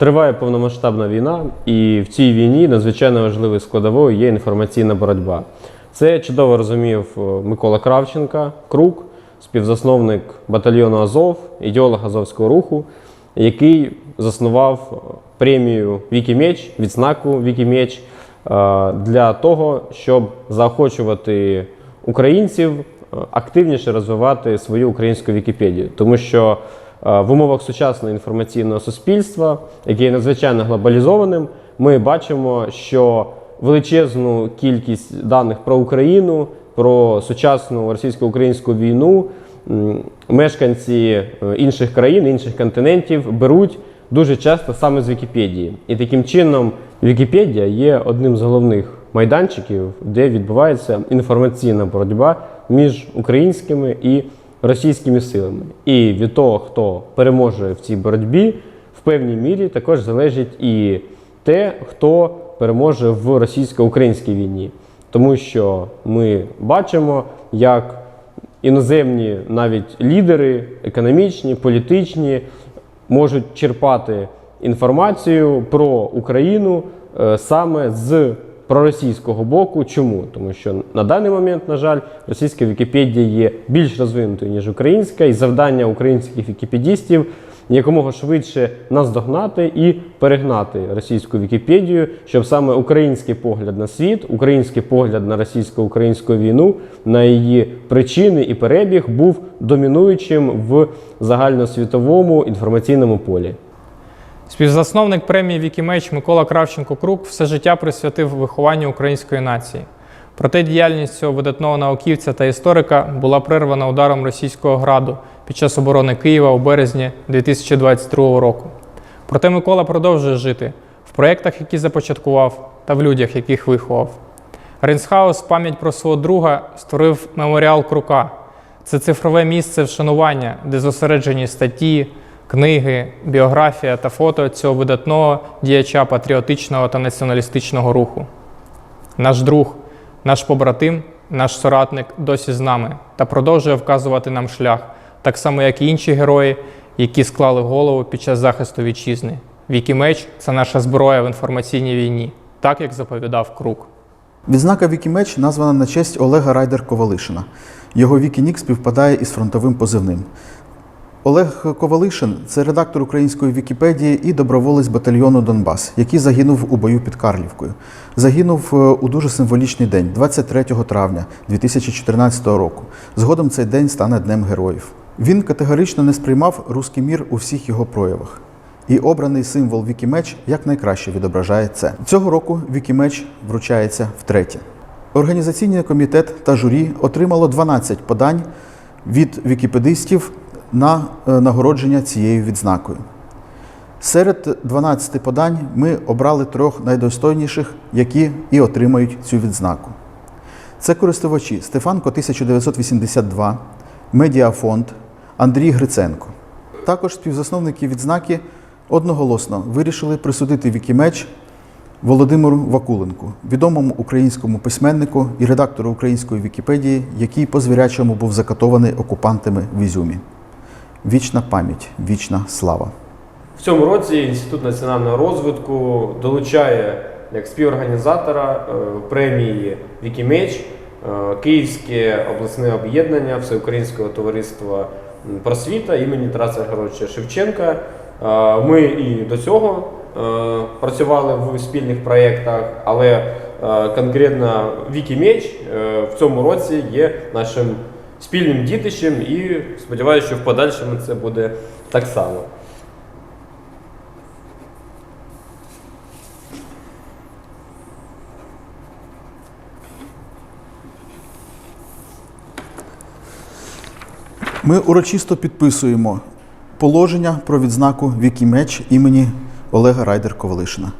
Триває повномасштабна війна, і в цій війні надзвичайно важливою складовою є інформаційна боротьба. Це чудово розумів е, Микола Кравченка, Крук, співзасновник батальйону Азов, ідеолог Азовського руху, який заснував е, премію Вікімеч, відзнаку Вікімеч е, для того, щоб заохочувати українців активніше розвивати свою українську Вікіпедію, тому що в умовах сучасного інформаційного суспільства, яке є надзвичайно глобалізованим, ми бачимо, що величезну кількість даних про Україну, про сучасну російсько-українську війну мешканці е, інших країн, інших континентів беруть дуже часто саме з Вікіпедії. І таким чином Вікіпедія є одним з головних майданчиків, де відбувається інформаційна боротьба між українськими і російськими силами. І від того, хто переможе в цій боротьбі, в певній мірі також залежить і те, хто переможе в російсько-українській війні. Тому що ми бачимо, як іноземні навіть лідери, економічні, політичні, можуть черпати інформацію про Україну е, саме з проросійського боку. Чому? Тому що на даний момент, на жаль, російська Вікіпедія є більш розвинутою, ніж українська, і завдання українських вікіпедістів якомога швидше наздогнати і перегнати російську Вікіпедію, щоб саме український погляд на світ, український погляд на російсько-українську війну, на її причини і перебіг був домінуючим в загальносвітовому інформаційному полі. Співзасновник премії Вікімеч Микола Кравченко Крук все життя присвятив вихованню української нації. Проте діяльність цього видатного науківця та історика була прервана ударом російського граду під час оборони Києва у березні 2022 року. Проте Микола продовжує жити в проєктах, які започаткував, та в людях, яких виховав. Рейнсхаус пам'ять про свого друга створив меморіал Крука. Це цифрове місце вшанування, де зосереджені статті, книги, біографія та фото цього видатного діяча патріотичного та націоналістичного руху. Наш друг, наш побратим, наш соратник досі з нами та продовжує вказувати нам шлях, так само як і інші герої, які склали голову під час захисту вітчизни. Вікімеч це наша зброя в інформаційній війні, так як заповідав Крук. Відзнака Вікімеч названа на честь Олега Райдер Ковалишина. Його Вікінік співпадає із фронтовим позивним. Олег Ковалишин це редактор української Вікіпедії і доброволець батальйону Донбас, який загинув у бою під Карлівкою. Загинув е, у дуже символічний день, 23 травня 2014 року. Згодом цей день стане Днем Героїв. Він категорично не сприймав руський мір у всіх його проявах. І обраний символ Вікімеч якнайкраще відображає це. Цього року Вікімеч вручається втретє. Організаційний комітет та журі отримало 12 подань від вікіпедистів на е, нагородження цією відзнакою. Серед 12 подань ми обрали трьох найдостойніших, які і отримають цю відзнаку. Це користувачі Стефанко 1982, Медіафонд, Андрій Гриценко. Також співзасновники відзнаки одноголосно вирішили присудити Вікімеч Володимиру Вакуленку, відомому українському письменнику і редактору української Вікіпедії, який по звірячому був закатований окупантами в Ізюмі. Вічна пам'ять, вічна слава. В цьому році Інститут національного розвитку долучає як співорганізатора е, премії Вікімеч е, Київське обласне об'єднання Всеукраїнського товариства просвіта імені Тараса Григоровича Шевченка. Е, Ми і до цього працювали в спільних проєктах, але конкретно Вікімеч в цьому році є нашим спільним дітищем і сподіваюся, що в подальшому це буде так само. Ми урочисто підписуємо положення про відзнаку Вікімеч імені Олега Райдер Ковалишина.